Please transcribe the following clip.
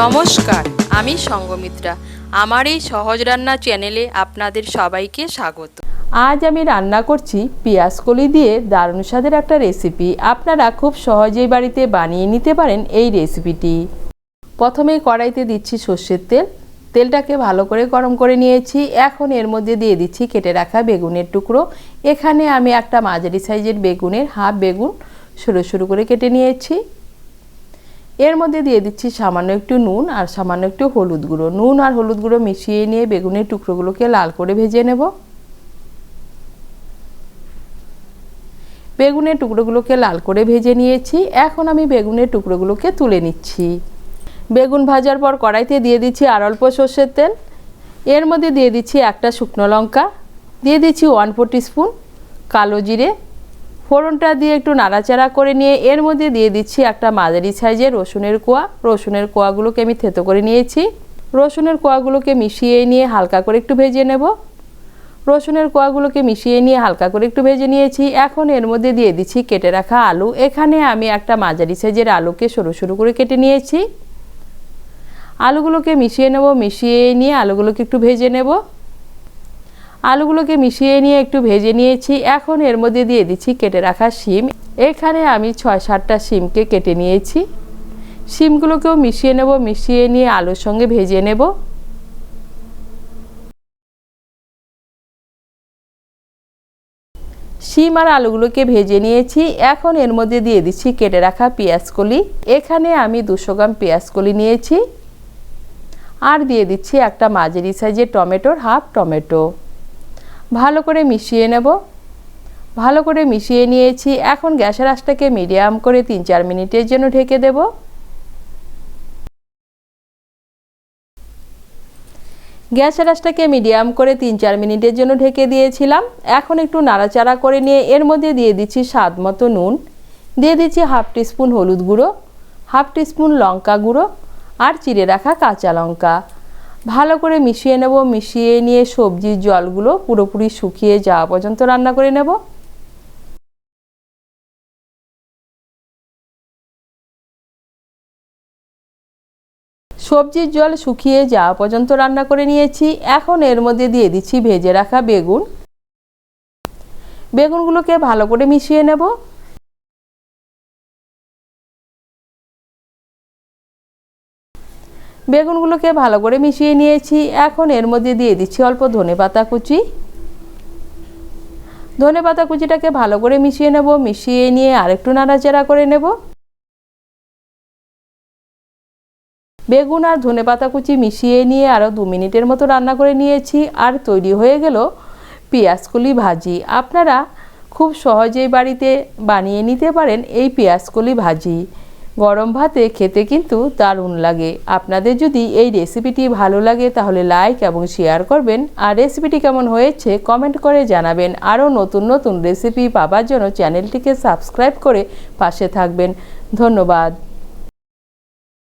নমস্কার, আমি সঙ্গমিত্রা। আমার এই সহজ রান্না চ্যানেলে আপনাদের সবাইকে স্বাগত। আজ আমি রান্না করছি কলি দিয়ে দারুণ স্বাদের একটা রেসিপি। আপনারা খুব সহজেই বাড়িতে বানিয়ে নিতে পারেন এই রেসিপিটি। প্রথমেই কড়াইতে দিচ্ছি সর্ষের তেল। তেলটাকে ভালো করে গরম করে নিয়েছি। এখন এর মধ্যে দিয়ে দিচ্ছি কেটে রাখা বেগুনের টুকরো। এখানে আমি একটা মাঝারি সাইজের বেগুনের হাফ বেগুন সরু সরু করে কেটে নিয়েছি। এর মধ্যে দিয়ে দিচ্ছি সামান্য একটু নুন আর সামান্য একটু হলুদ গুঁড়ো। নুন আর হলুদ গুঁড়ো মিশিয়ে নিয়ে বেগুনের টুকরোগুলোকে লাল করে ভেজে নেব। বেগুনের টুকরোগুলোকে লাল করে ভেজে নিয়েছি। এখন আমি বেগুনের টুকরোগুলোকে তুলে নিচ্ছি। বেগুন ভাজার পর কড়াইতে দিয়ে দিচ্ছি আর অল্প সর্ষের তেল। এর মধ্যে দিয়ে দিচ্ছি একটা শুকনো লঙ্কা। দিয়ে দিচ্ছি ওয়ান ফোর স্পুন কালো জিরে। ফোড়নটা দিয়ে একটু নাড়াচাড়া করে নিয়ে এর মধ্যে দিয়ে দিচ্ছি একটা মাঝারি সাইজের রসুনের কোয়া। রসুনের কোয়াগুলোকে আমি থেতো করে নিয়েছি। রসুনের কোয়াগুলোকে মিশিয়ে নিয়ে হালকা করে একটু ভেজে নেব। রসুনের কোয়াগুলোকে মিশিয়ে নিয়ে হালকা করে একটু ভেজে নিয়েছি। এখন এর মধ্যে দিয়ে দিচ্ছি কেটে রাখা আলু। এখানে আমি একটা মাঝারি সাইজের আলুকে সরু সরু করে কেটে নিয়েছি। আলুগুলোকে মিশিয়ে নেব, মিশিয়ে নিয়ে আলুগুলোকে একটু ভেজে নেব। আলুগুলোকে মিশিয়ে নিয়ে একটু ভেজে নিয়েছি। এখন এর মধ্যে দিয়ে দিচ্ছি কেটে রাখা শিম। এখানে আমি ছয় সাতটা শিমকে কেটে নিয়েছি। শিমগুলোকেও মিশিয়ে নেব, মিশিয়ে নিয়ে আলুর সঙ্গে ভেজে নেব। শিম আর আলুগুলোকে ভেজে নিয়েছি। এখন এর মধ্যে দিয়ে দিচ্ছি কেটে রাখা পেঁয়াজকলি। এখানে আমি দুশো গ্রাম পেঁয়াজকলি নিয়েছি। আর দিয়ে দিচ্ছি একটা মাঝারি সাইজের টমেটোর হাফ টমেটো। ভালো করে মিশিয়ে নেব। ভালো করে মিশিয়ে নিয়েছি। এখন গ্যাসের আঁচটাকে মিডিয়াম করে তিন চার মিনিটের জন্য ঢেকে দেব। গ্যাসের আঁচটাকে মিডিয়াম করে তিন চার মিনিটের জন্য ঢেকে দিয়েছিলাম। এখন একটু নাড়াচাড়া করে নিয়ে এর মধ্যে দিয়ে দিচ্ছি স্বাদ মতো নুন। দিয়ে দিচ্ছি হাফ টিস্পুন হলুদ গুঁড়ো, হাফ টিস্পুন লঙ্কা গুঁড়ো আর চিড়ে রাখা কাঁচা লঙ্কা। ভালো করে মিশিয়ে নেব, মিশিয়ে নিয়ে সবজির জলগুলো পুরোপুরি শুকিয়ে যাওয়া পর্যন্ত রান্না করে নেব। সবজির জল শুকিয়ে যাওয়া পর্যন্ত রান্না করে নিয়েছি। এখন এর মধ্যে দিয়ে দিচ্ছি ভেজে রাখা বেগুন। বেগুনগুলোকে ভালো করে মিশিয়ে নেব। বেগুনগুলোকে ভালো করে মিশিয়ে নিয়েছি। এখন এর মধ্যে দিয়ে দিচ্ছি অল্প ধনে পাতা কুচি। ধনে পাতা কুচিটাকে ভালো করে মিশিয়ে নেব, মিশিয়ে নিয়ে আরেকটু নাড়াচাড়া করে নেব। বেগুন আর ধনে পাতা কুচি মিশিয়ে নিয়ে আরও দু মিনিটের মতো রান্না করে নিয়েছি। আর তৈরি হয়ে গেল পেঁয়াজকলি ভাজি। আপনারা খুব সহজেই বাড়িতে বানিয়ে নিতে পারেন এই পেঁয়াজকলি ভাজি। গরম ভাতে খেতে কিন্তু দারুণ লাগে। আপনাদের যদি এই রেসিপিটি ভালো লাগে তাহলে লাইক এবং শেয়ার করবেন। আর রেসিপিটি কেমন হয়েছে কমেন্ট করে জানাবেন। আরও নতুন নতুন রেসিপি পাবার জন্য চ্যানেলটিকে সাবস্ক্রাইব করে পাশে থাকবেন। ধন্যবাদ।